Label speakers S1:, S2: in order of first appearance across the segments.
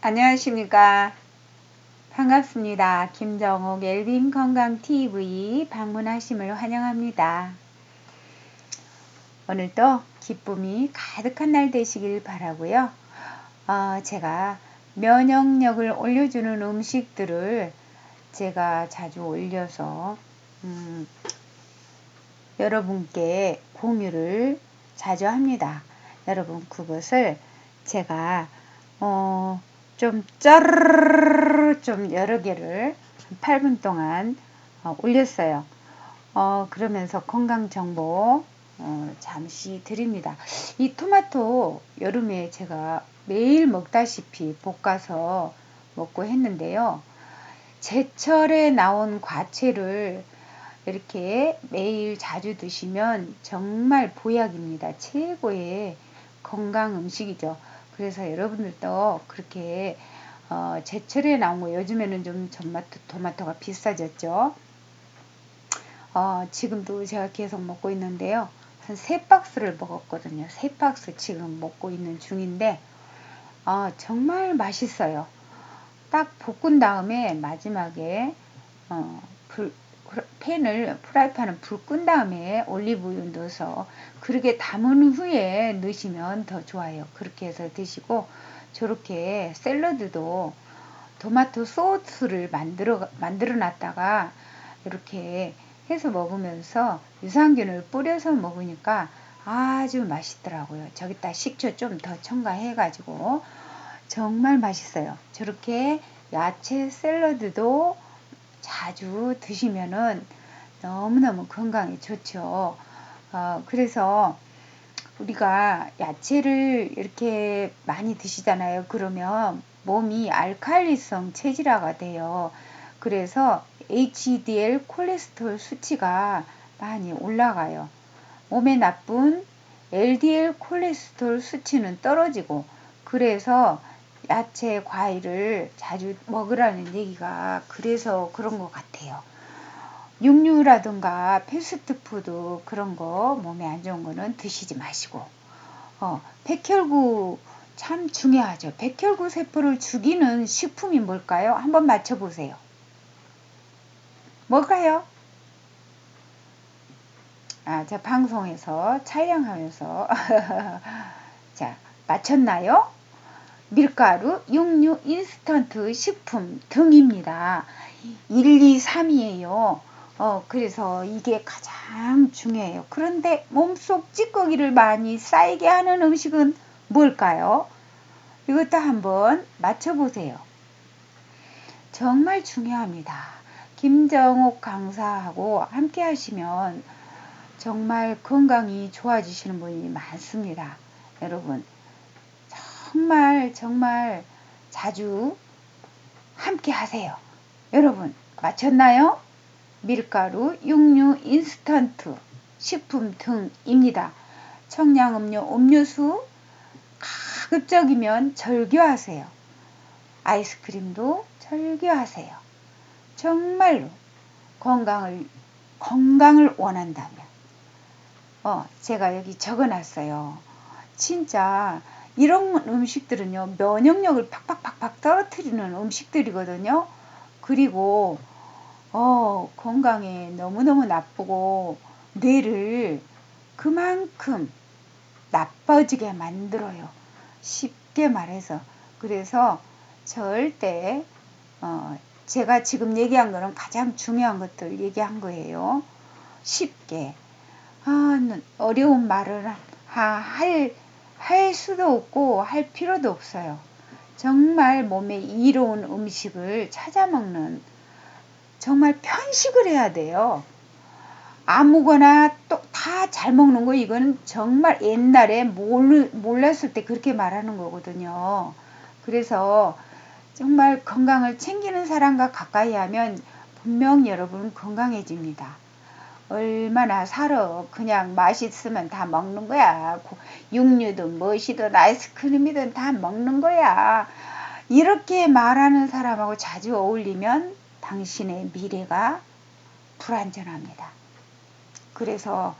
S1: 안녕하십니까. 반갑습니다. 김정옥 엘빈 건강TV 방문하심을 환영합니다. 오늘도 기쁨이 가득한 날 되시길 바라고요. 어, 제가 면역력을 올려주는 음식들을 제가 자주 올려서 음, 여러분께 공유를 자주 합니다. 여러분 그것을 제가 어, 좀 짜르르 좀 여러 개를 8분 동안 어, 올렸어요. 어, 그러면서 건강 정보 어, 잠시 드립니다. 이 토마토 여름에 제가 매일 먹다시피 볶아서 먹고 했는데요. 제철에 나온 과채를 이렇게 매일 자주 드시면 정말 보약입니다. 최고의 건강 음식이죠. 그래서 여러분들도 그렇게 어, 제철에 나온 거 요즘에는 좀 토마토, 토마토가 비싸졌죠. 어, 지금도 제가 계속 먹고 있는데요. 한 세 박스를 먹었거든요. 세 박스 지금 먹고 있는 중인데 어, 정말 맛있어요. 딱 볶은 다음에 마지막에 어, 불, 팬을 프라이팬을 불끈 다음에 올리브유 넣어서 그렇게 담은 후에 넣으시면 더 좋아요. 그렇게 해서 드시고 저렇게 샐러드도 토마토 소스를 만들어 만들어 놨다가 이렇게 해서 먹으면서 유산균을 뿌려서 먹으니까 아주 맛있더라고요. 저기다 식초 좀 더 첨가해 가지고 정말 맛있어요. 저렇게 야채 샐러드도 자주 드시면은 너무너무 건강에 좋죠. 어, 그래서 우리가 야채를 이렇게 많이 드시잖아요. 그러면 몸이 알칼리성 체질화가 돼요. 그래서 HDL 콜레스테롤 수치가 많이 올라가요. 몸에 나쁜 LDL 콜레스테롤 수치는 떨어지고 그래서 야채, 과일을 자주 먹으라는 얘기가 그래서 그런 것 같아요. 육류라든가 패스트푸드 그런 거 몸에 안 좋은 거는 드시지 마시고 어, 백혈구 참 중요하죠. 백혈구 세포를 죽이는 식품이 뭘까요? 한번 맞춰보세요. 뭘까요? 아, 자, 방송에서 촬영하면서 자, 맞췄나요? 밀가루, 육류, 인스턴트 식품 등입니다. 1, 2, 3이에요. 어, 그래서 이게 가장 중요해요. 그런데 몸속 찌꺼기를 많이 쌓이게 하는 음식은 뭘까요? 이것도 한번 맞춰보세요. 정말 중요합니다. 김정옥 강사하고 함께 하시면 정말 건강이 좋아지시는 분이 많습니다. 여러분, 정말 정말 자주 함께 하세요. 여러분 맞췄나요? 밀가루, 육류, 인스턴트, 식품 등입니다. 청량음료, 음료수 가급적이면 절교하세요. 아이스크림도 절교하세요. 정말로 건강을 건강을 원한다면 어 제가 여기 적어놨어요. 진짜 이런 음식들은요, 면역력을 팍팍팍팍 떨어뜨리는 음식들이거든요. 그리고, 어, 건강에 너무너무 나쁘고, 뇌를 그만큼 나빠지게 만들어요. 쉽게 말해서. 그래서 절대, 어, 제가 지금 얘기한 거는 가장 중요한 것들 얘기한 거예요. 쉽게. 아, 어려운 말을 할, 할 수도 없고 할 필요도 없어요. 정말 몸에 이로운 음식을 찾아 먹는 정말 편식을 해야 돼요. 아무거나 또 다 잘 먹는 거 이거는 정말 옛날에 몰, 몰랐을 때 그렇게 말하는 거거든요. 그래서 정말 건강을 챙기는 사람과 가까이 하면 분명 여러분 건강해집니다. 얼마나 살아. 그냥 맛있으면 다 먹는 거야. 육류든 무엇이든 아이스크림이든 다 먹는 거야. 이렇게 말하는 사람하고 자주 어울리면 당신의 미래가 불안전합니다. 그래서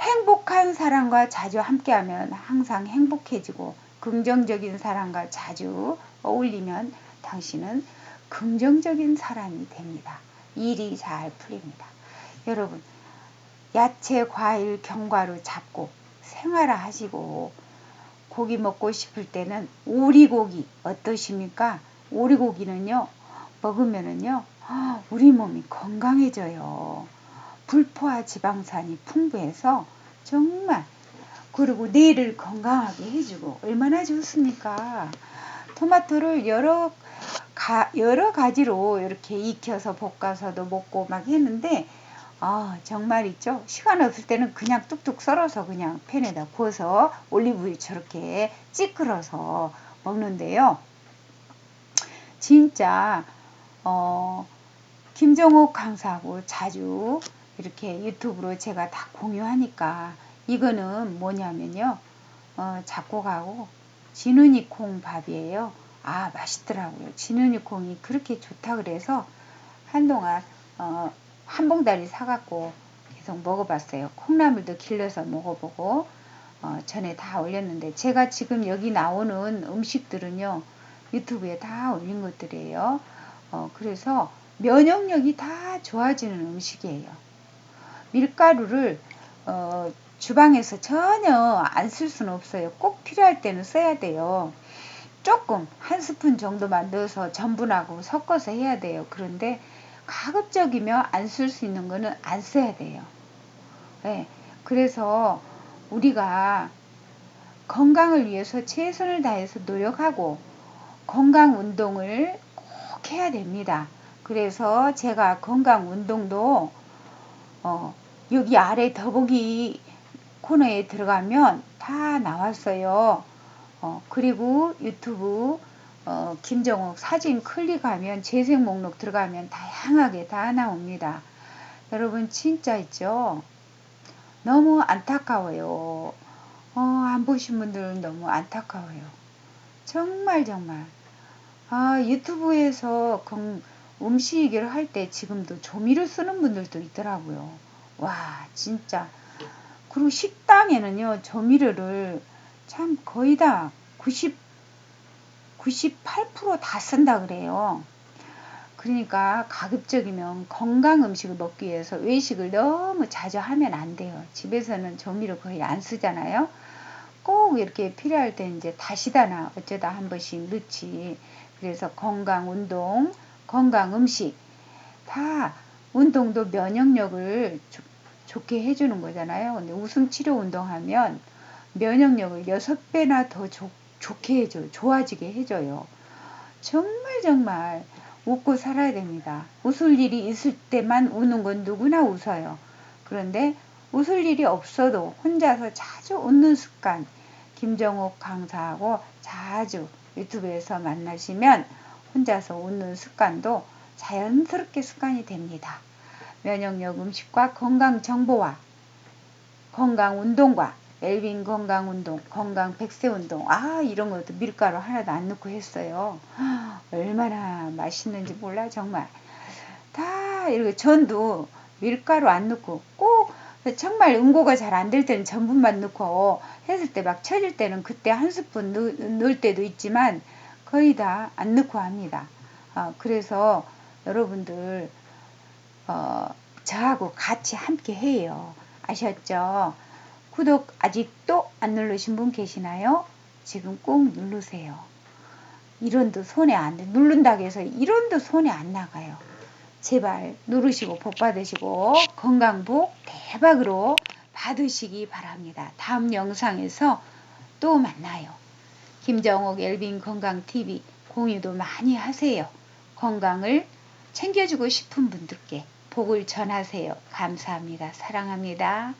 S1: 행복한 사람과 자주 함께하면 항상 행복해지고 긍정적인 사람과 자주 어울리면 당신은 긍정적인 사람이 됩니다. 일이 잘 풀립니다. 여러분, 야채, 과일, 견과류 잡고 생활화 하시고 고기 먹고 싶을 때는 오리고기 어떠십니까? 오리고기는요, 먹으면은요, 우리 몸이 건강해져요. 불포화 지방산이 풍부해서 정말 그리고 뇌를 건강하게 해주고 얼마나 좋습니까? 토마토를 여러 가, 여러 가지로 이렇게 익혀서 볶아서도 먹고 막 했는데 아 정말 있죠? 시간 없을 때는 그냥 뚝뚝 썰어서 그냥 팬에다 구워서 올리브유 저렇게 찌그러서 먹는데요. 진짜 어 김정옥 강사하고 자주 이렇게 유튜브로 제가 다 공유하니까 이거는 뭐냐면요. 어, 작곡하고 진은이 콩밥이에요. 아 맛있더라고요. 진은이 콩이 그렇게 좋다 그래서 한동안 어, 한 봉다리 사갖고 계속 먹어봤어요 콩나물도 길러서 먹어보고 어, 전에 다 올렸는데 제가 지금 여기 나오는 음식들은요 유튜브에 다 올린 것들이에요 어, 그래서 면역력이 다 좋아지는 음식이에요 밀가루를 어, 주방에서 전혀 안 쓸 수는 없어요. 꼭 필요할 때는 써야 돼요. 조금 한 스푼 정도만 넣어서 전분하고 섞어서 해야 돼요. 그런데 가급적이면 안 쓸 수 있는 거는 안 써야 돼요. 네, 그래서 우리가 건강을 위해서 최선을 다해서 노력하고 건강 운동을 꼭 해야 됩니다. 그래서 제가 건강 운동도 어, 여기 아래 더보기 코너에 들어가면 다 나왔어요. 어, 그리고 유튜브 어, 김정욱 사진 클릭하면 재생 목록 들어가면 다양하게 다 나옵니다. 여러분 진짜 있죠? 너무 안타까워요. 어, 안 보신 분들은 너무 안타까워요. 정말 정말. 아, 유튜브에서 건, 음식 얘기를 할때 지금도 조미료 쓰는 분들도 있더라고요. 와, 진짜. 그리고 식당에는요, 조미료를 참 거의 다 90, 98%다 쓴다 그래요. 그러니까 가급적이면 건강 음식을 먹기 위해서 외식을 너무 자주 하면 안 돼요. 집에서는 조미료 거의 안 쓰잖아요. 꼭 이렇게 필요할 때 이제 다시다나 어쩌다 한 번씩 넣지. 그래서 건강 운동, 건강 음식 다 운동도 면역력을 좋, 좋게 해주는 거잖아요. 근데 웃음 치료 운동하면 면역력을 6배나 더 좋, 좋게 해줘요. 좋아지게 해줘요. 정말 정말 웃고 살아야 됩니다. 웃을 일이 있을 때만 우는 건 누구나 웃어요. 그런데 웃을 일이 없어도 혼자서 자주 웃는 습관 김정욱 강사하고 자주 유튜브에서 만나시면 혼자서 웃는 습관도 자연스럽게 습관이 됩니다. 면역력 음식과 건강 정보와 건강 운동과 웰빙 건강 운동, 건강 백세 운동, 아, 이런 것도 밀가루 하나도 안 넣고 했어요. 얼마나 맛있는지 몰라, 정말. 다 이렇게 전도 밀가루 안 넣고 꼭 정말 응고가 잘 안 될 때는 전분만 넣고 했을 때 막 쳐질 때는 그때 한 스푼 넣 을 때도 있지만 거의 다 안 넣고 합니다. 어, 그래서 여러분들 어, 저하고 같이 함께 해요. 아셨죠? 구독 아직도 안 누르신 분 계시나요? 지금 꼭 누르세요. 이런도 손에 안 돼. 누른다고 해서 이런도 손에 안 나가요. 제발 누르시고 복 받으시고 건강복 대박으로 받으시기 바랍니다. 다음 영상에서 또 만나요. 김정옥 엘빈 건강TV 공유도 많이 하세요. 건강을 챙겨주고 싶은 분들께 복을 전하세요. 감사합니다. 사랑합니다.